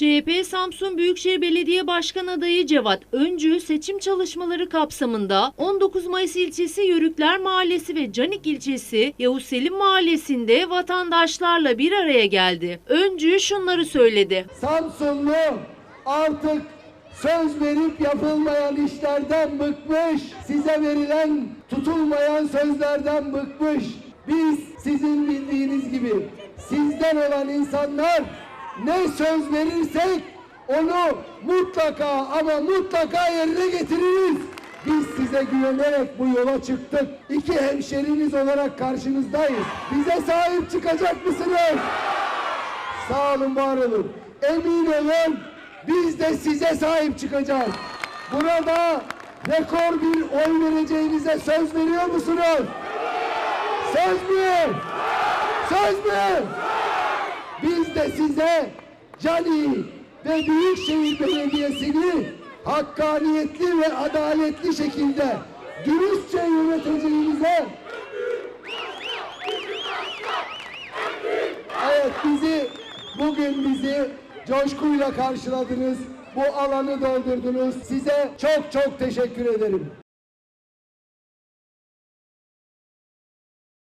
CHP Samsun Büyükşehir Belediye Başkan adayı Cevat Öncü seçim çalışmaları kapsamında 19 Mayıs ilçesi Yörükler Mahallesi ve Canik ilçesi Yavuz Selim Mahallesi'nde vatandaşlarla bir araya geldi. Öncü şunları söyledi. Samsunlu artık söz verip yapılmayan işlerden bıkmış, size verilen tutulmayan sözlerden bıkmış. Biz sizin bildiğiniz gibi sizden olan insanlar ne söz verirsek onu mutlaka ama mutlaka yerine getiririz. Biz size güvenerek bu yola çıktık. İki hemşeriniz olarak karşınızdayız. Bize sahip çıkacak mısınız? Sağ olun, var olun. Emin olun biz de size sahip çıkacağız. Burada rekor bir oy vereceğinize söz veriyor musunuz? Söz mü? Söz mü? Biz de size Cani ve Büyükşehir Belediyesi'ni hakkaniyetli ve adaletli şekilde dürüstçe yöneteceğinize Evet bizi bugün bizi coşkuyla karşıladınız. Bu alanı doldurdunuz. Size çok çok teşekkür ederim.